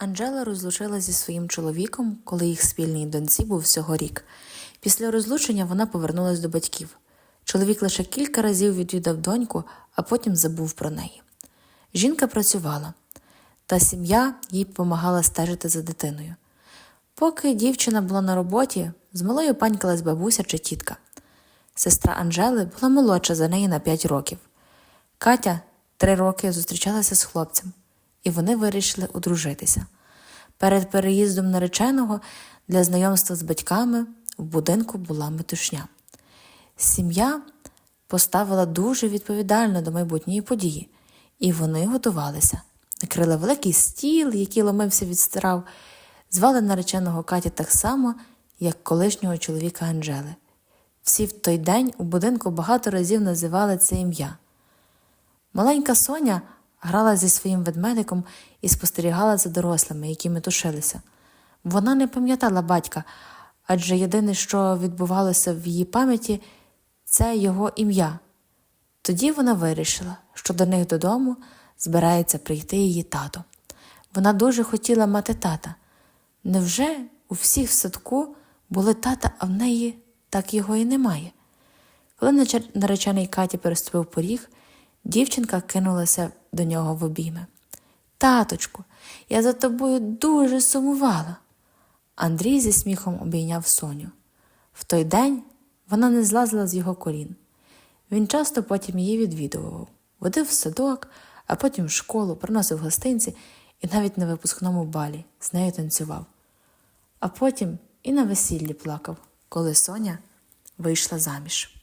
Анжела розлучилася зі своїм чоловіком, коли їх спільній доньці був всього рік. Після розлучення вона повернулася до батьків. Чоловік лише кілька разів відвідав доньку, а потім забув про неї. Жінка працювала, та сім'я їй допомагала стежити за дитиною. Поки дівчина була на роботі, з малою панькалась бабуся чи тітка. Сестра Анжели була молодша за неї на 5 років. Катя три роки зустрічалася з хлопцем, і вони вирішили одружитися. Перед переїздом нареченого для знайомства з батьками в будинку була метушня. Сім'я поставила дуже відповідально до майбутньої події, і вони готувалися. Накрили великий стіл, який ломився від страв, звали нареченого Каті так само, як колишнього чоловіка Анжели. Всі в той день у будинку багато разів називали це ім'я. Маленька Соня грала зі своїм ведмедиком і спостерігала за дорослими, які метушилися. Вона не пам'ятала батька, адже єдине, що відбувалося в її пам'яті, це його ім'я. Тоді вона вирішила, що до них додому збирається прийти її тато. Вона дуже хотіла мати тата. Невже у всіх в садку були тата, а в неї так його і немає? Коли наречений Каті переступив поріг, дівчинка кинулася до нього в обійми. Таточку, я за тобою дуже сумувала. Андрій зі сміхом обійняв Соню. В той день вона не злазила з його колін. Він часто потім її відвідував, водив в садок, а потім в школу, приносив гостинці і навіть на випускному балі з нею танцював. А потім і на весіллі плакав, коли Соня вийшла заміж.